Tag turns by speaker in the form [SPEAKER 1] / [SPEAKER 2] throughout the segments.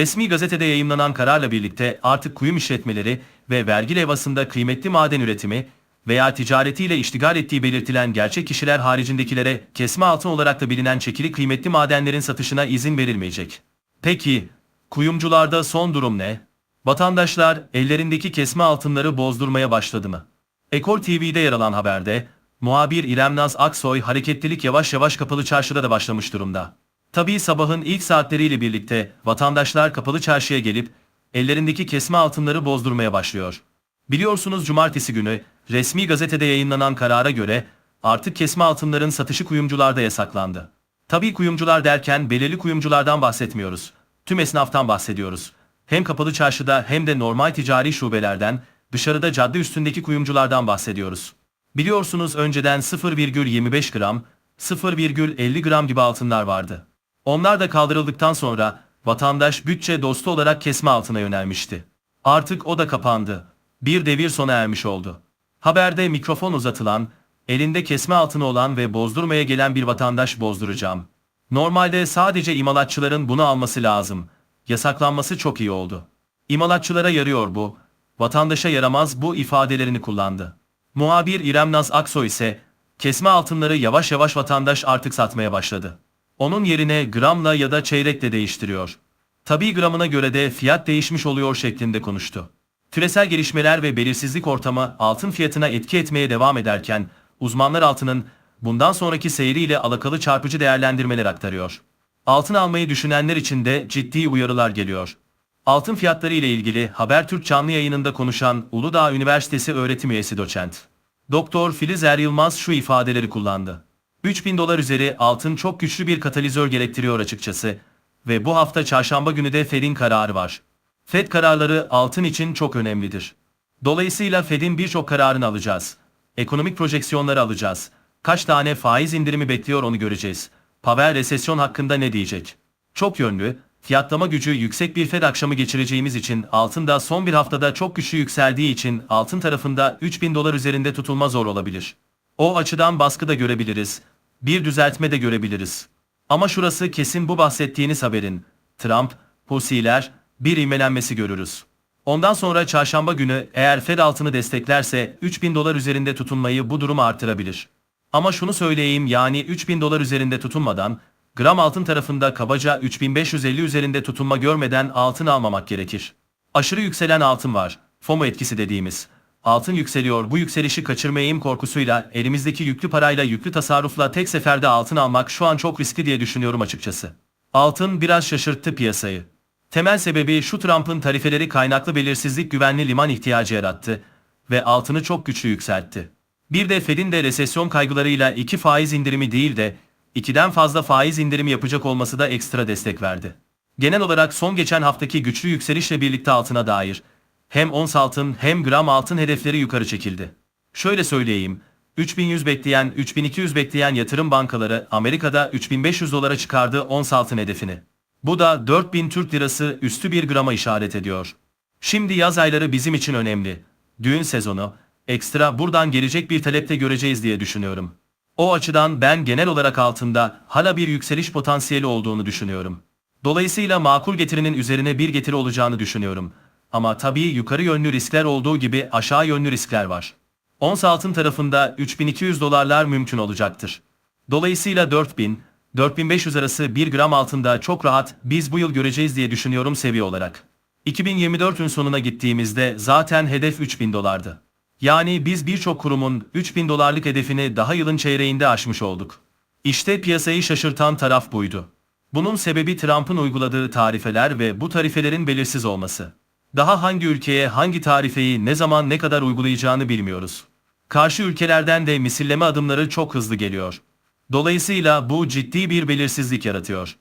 [SPEAKER 1] Resmi gazetede yayımlanan kararla birlikte artık kuyum işletmeleri ve vergi levhasında kıymetli maden üretimi veya ticaretiyle iştigal ettiği belirtilen gerçek kişiler haricindekilere kesme altın olarak da bilinen çekili kıymetli madenlerin satışına izin verilmeyecek. Peki, kuyumcularda son durum ne? Vatandaşlar ellerindeki kesme altınları bozdurmaya başladı mı? Ekol TV'de yer alan haberde, muhabir İrem Naz Aksoy hareketlilik yavaş yavaş kapalı çarşıda da başlamış durumda. Tabii sabahın ilk saatleriyle birlikte vatandaşlar kapalı çarşıya gelip ellerindeki kesme altınları bozdurmaya başlıyor. Biliyorsunuz cumartesi günü resmi gazetede yayınlanan karara göre artık kesme altınların satışı kuyumcularda yasaklandı. Tabii kuyumcular derken belirli kuyumculardan bahsetmiyoruz. Tüm esnaftan bahsediyoruz. Hem kapalı çarşıda hem de normal ticari şubelerden, dışarıda cadde üstündeki kuyumculardan bahsediyoruz. Biliyorsunuz önceden 0,25 gram, 0,50 gram gibi altınlar vardı. Onlar da kaldırıldıktan sonra vatandaş bütçe dostu olarak kesme altına yönelmişti. Artık o da kapandı. Bir devir sona ermiş oldu. Haberde mikrofon uzatılan, elinde kesme altını olan ve bozdurmaya gelen bir vatandaş bozduracağım. Normalde sadece imalatçıların bunu alması lazım. Yasaklanması çok iyi oldu. İmalatçılara yarıyor bu. Vatandaşa yaramaz bu ifadelerini kullandı. Muhabir İrem Naz Aksoy ise kesme altınları yavaş yavaş vatandaş artık satmaya başladı. Onun yerine gramla ya da çeyrekle değiştiriyor. Tabii gramına göre de fiyat değişmiş oluyor şeklinde konuştu. Küresel gelişmeler ve belirsizlik ortamı altın fiyatına etki etmeye devam ederken uzmanlar altının bundan sonraki seyriyle alakalı çarpıcı değerlendirmeler aktarıyor. Altın almayı düşünenler için de ciddi uyarılar geliyor. Altın fiyatları ile ilgili Habertürk canlı yayınında konuşan Uludağ Üniversitesi öğretim üyesi doçent. Doktor Filiz Er Yılmaz şu ifadeleri kullandı. 3000 dolar üzeri altın çok güçlü bir katalizör gerektiriyor açıkçası ve bu hafta çarşamba günü de Fed'in kararı var. Fed kararları altın için çok önemlidir. Dolayısıyla Fed'in birçok kararını alacağız. Ekonomik projeksiyonları alacağız. Kaç tane faiz indirimi bekliyor onu göreceğiz. Pavel resesyon hakkında ne diyecek? Çok yönlü, fiyatlama gücü yüksek bir Fed akşamı geçireceğimiz için altın da son bir haftada çok güçlü yükseldiği için altın tarafında 3000 dolar üzerinde tutulma zor olabilir. O açıdan baskı da görebiliriz. Bir düzeltme de görebiliriz. Ama şurası kesin bu bahsettiğiniz haberin. Trump, Husiler, bir ivmelenmesi görürüz. Ondan sonra çarşamba günü eğer Fed altını desteklerse 3000 dolar üzerinde tutunmayı bu durum artırabilir. Ama şunu söyleyeyim yani 3000 dolar üzerinde tutunmadan, gram altın tarafında kabaca 3550 üzerinde tutunma görmeden altın almamak gerekir. Aşırı yükselen altın var, FOMO etkisi dediğimiz. Altın yükseliyor bu yükselişi kaçırmayayım korkusuyla elimizdeki yüklü parayla yüklü tasarrufla tek seferde altın almak şu an çok riskli diye düşünüyorum açıkçası. Altın biraz şaşırttı piyasayı. Temel sebebi şu Trump'ın tarifeleri kaynaklı belirsizlik güvenli liman ihtiyacı yarattı ve altını çok güçlü yükseltti. Bir de Fed'in de resesyon kaygılarıyla iki faiz indirimi değil de ikiden fazla faiz indirimi yapacak olması da ekstra destek verdi. Genel olarak son geçen haftaki güçlü yükselişle birlikte altına dair hem ons altın hem gram altın hedefleri yukarı çekildi. Şöyle söyleyeyim, 3100 bekleyen, 3200 bekleyen yatırım bankaları Amerika'da 3500 dolara çıkardı ons altın hedefini. Bu da 4000 Türk lirası üstü bir grama işaret ediyor. Şimdi yaz ayları bizim için önemli. Düğün sezonu, ekstra buradan gelecek bir talepte göreceğiz diye düşünüyorum. O açıdan ben genel olarak altında hala bir yükseliş potansiyeli olduğunu düşünüyorum. Dolayısıyla makul getirinin üzerine bir getiri olacağını düşünüyorum. Ama tabii yukarı yönlü riskler olduğu gibi aşağı yönlü riskler var. Ons altın tarafında 3200 dolarlar mümkün olacaktır. Dolayısıyla 4000, 4500 arası 1 gram altında çok rahat biz bu yıl göreceğiz diye düşünüyorum seviye olarak. 2024'ün sonuna gittiğimizde zaten hedef 3000 dolardı. Yani biz birçok kurumun 3000 dolarlık hedefini daha yılın çeyreğinde aşmış olduk. İşte piyasayı şaşırtan taraf buydu. Bunun sebebi Trump'ın uyguladığı tarifeler ve bu tarifelerin belirsiz olması. Daha hangi ülkeye hangi tarifeyi ne zaman ne kadar uygulayacağını bilmiyoruz. Karşı ülkelerden de misilleme adımları çok hızlı geliyor. Dolayısıyla bu ciddi bir belirsizlik yaratıyor.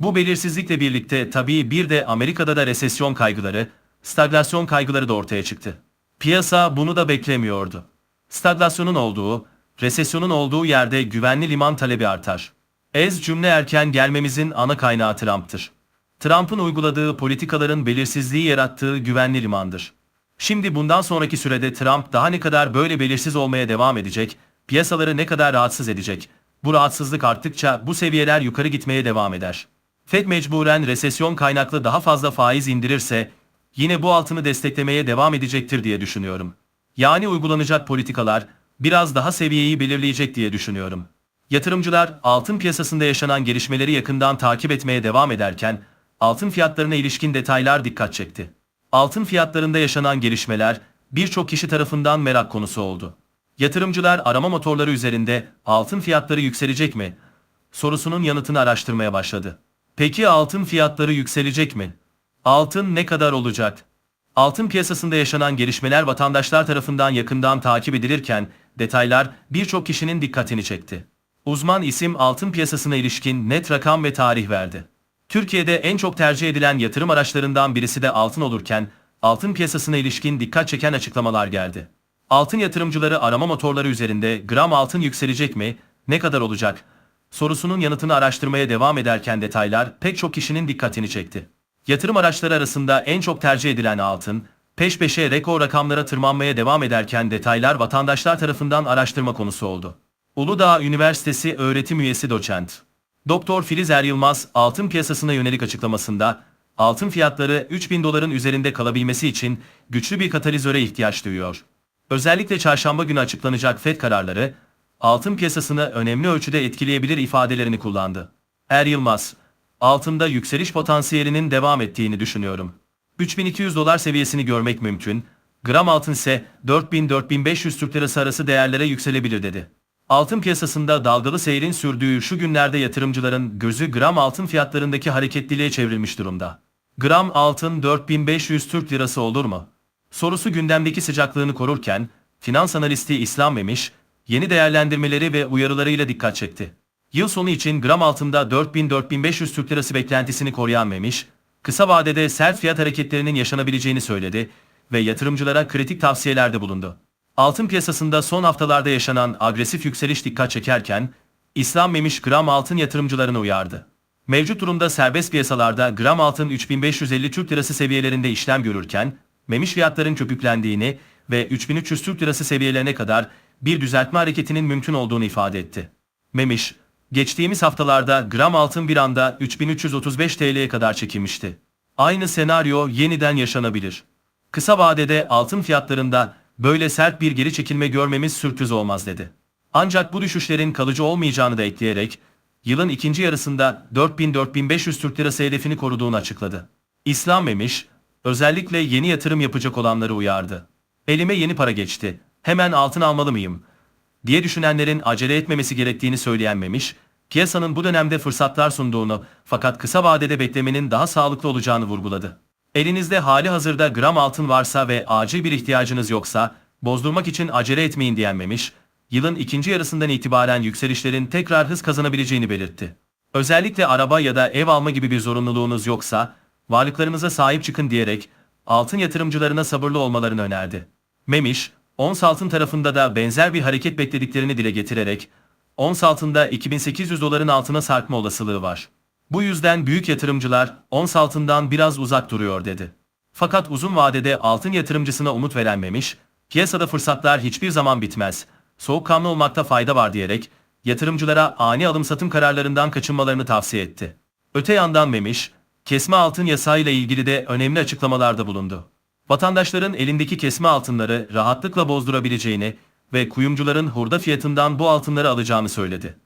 [SPEAKER 1] Bu belirsizlikle birlikte tabii bir de Amerika'da da resesyon kaygıları, stagflasyon kaygıları da ortaya çıktı. Piyasa bunu da beklemiyordu. Stagflasyonun olduğu, resesyonun olduğu yerde güvenli liman talebi artar. Ez cümle erken gelmemizin ana kaynağı Trump'tır. Trump'ın uyguladığı politikaların belirsizliği yarattığı güvenli limandır. Şimdi bundan sonraki sürede Trump daha ne kadar böyle belirsiz olmaya devam edecek, piyasaları ne kadar rahatsız edecek. Bu rahatsızlık arttıkça bu seviyeler yukarı gitmeye devam eder. Fed mecburen resesyon kaynaklı daha fazla faiz indirirse yine bu altını desteklemeye devam edecektir diye düşünüyorum. Yani uygulanacak politikalar biraz daha seviyeyi belirleyecek diye düşünüyorum. Yatırımcılar altın piyasasında yaşanan gelişmeleri yakından takip etmeye devam ederken altın fiyatlarına ilişkin detaylar dikkat çekti. Altın fiyatlarında yaşanan gelişmeler birçok kişi tarafından merak konusu oldu. Yatırımcılar arama motorları üzerinde altın fiyatları yükselecek mi sorusunun yanıtını araştırmaya başladı. Peki altın fiyatları yükselecek mi? Altın ne kadar olacak? Altın piyasasında yaşanan gelişmeler vatandaşlar tarafından yakından takip edilirken detaylar birçok kişinin dikkatini çekti. Uzman isim altın piyasasına ilişkin net rakam ve tarih verdi. Türkiye'de en çok tercih edilen yatırım araçlarından birisi de altın olurken altın piyasasına ilişkin dikkat çeken açıklamalar geldi. Altın yatırımcıları arama motorları üzerinde gram altın yükselecek mi, ne kadar olacak sorusunun yanıtını araştırmaya devam ederken detaylar pek çok kişinin dikkatini çekti. Yatırım araçları arasında en çok tercih edilen altın, peş peşe rekor rakamlara tırmanmaya devam ederken detaylar vatandaşlar tarafından araştırma konusu oldu. Uludağ Üniversitesi öğretim üyesi doçent. Doktor Filiz Er Yılmaz altın piyasasına yönelik açıklamasında altın fiyatları 3000 doların üzerinde kalabilmesi için güçlü bir katalizöre ihtiyaç duyuyor. Özellikle çarşamba günü açıklanacak FED kararları altın piyasasını önemli ölçüde etkileyebilir ifadelerini kullandı. Er Yılmaz, altında yükseliş potansiyelinin devam ettiğini düşünüyorum. 3200 dolar seviyesini görmek mümkün, gram altın ise 4000-4500 Türk Lirası arası değerlere yükselebilir dedi. Altın piyasasında dalgalı seyrin sürdüğü şu günlerde yatırımcıların gözü gram altın fiyatlarındaki hareketliliğe çevrilmiş durumda. Gram altın 4500 Türk Lirası olur mu? Sorusu gündemdeki sıcaklığını korurken, finans analisti İslam Memiş, yeni değerlendirmeleri ve uyarılarıyla dikkat çekti. Yıl sonu için gram altında 4000-4500 Türk Lirası beklentisini koruyan Memiş, kısa vadede sert fiyat hareketlerinin yaşanabileceğini söyledi ve yatırımcılara kritik tavsiyelerde bulundu. Altın piyasasında son haftalarda yaşanan agresif yükseliş dikkat çekerken, İslam Memiş gram altın yatırımcılarını uyardı. Mevcut durumda serbest piyasalarda gram altın 3550 Türk Lirası seviyelerinde işlem görürken, memiş fiyatların köpüklendiğini ve 3300 Türk Lirası seviyelerine kadar bir düzeltme hareketinin mümkün olduğunu ifade etti. Memiş, geçtiğimiz haftalarda gram altın bir anda 3335 TL'ye kadar çekilmişti. Aynı senaryo yeniden yaşanabilir. Kısa vadede altın fiyatlarında böyle sert bir geri çekilme görmemiz sürpriz olmaz dedi. Ancak bu düşüşlerin kalıcı olmayacağını da ekleyerek, yılın ikinci yarısında 4000-4500 Türk Lirası hedefini koruduğunu açıkladı. İslam Memiş, özellikle yeni yatırım yapacak olanları uyardı. Elime yeni para geçti, hemen altın almalı mıyım? diye düşünenlerin acele etmemesi gerektiğini söyleyen Memiş, piyasanın bu dönemde fırsatlar sunduğunu fakat kısa vadede beklemenin daha sağlıklı olacağını vurguladı. Elinizde hali hazırda gram altın varsa ve acil bir ihtiyacınız yoksa, bozdurmak için acele etmeyin diyen Memiş, yılın ikinci yarısından itibaren yükselişlerin tekrar hız kazanabileceğini belirtti. Özellikle araba ya da ev alma gibi bir zorunluluğunuz yoksa, varlıklarınıza sahip çıkın diyerek altın yatırımcılarına sabırlı olmalarını önerdi. Memiş, ons altın tarafında da benzer bir hareket beklediklerini dile getirerek, ons altında 2800 doların altına sarkma olasılığı var. Bu yüzden büyük yatırımcılar ons altından biraz uzak duruyor dedi. Fakat uzun vadede altın yatırımcısına umut veren Memiş, piyasada fırsatlar hiçbir zaman bitmez, soğukkanlı olmakta fayda var diyerek, yatırımcılara ani alım satım kararlarından kaçınmalarını tavsiye etti. Öte yandan Memiş, kesme altın yasağıyla ilgili de önemli açıklamalarda bulundu. Vatandaşların elindeki kesme altınları rahatlıkla bozdurabileceğini ve kuyumcuların hurda fiyatından bu altınları alacağını söyledi.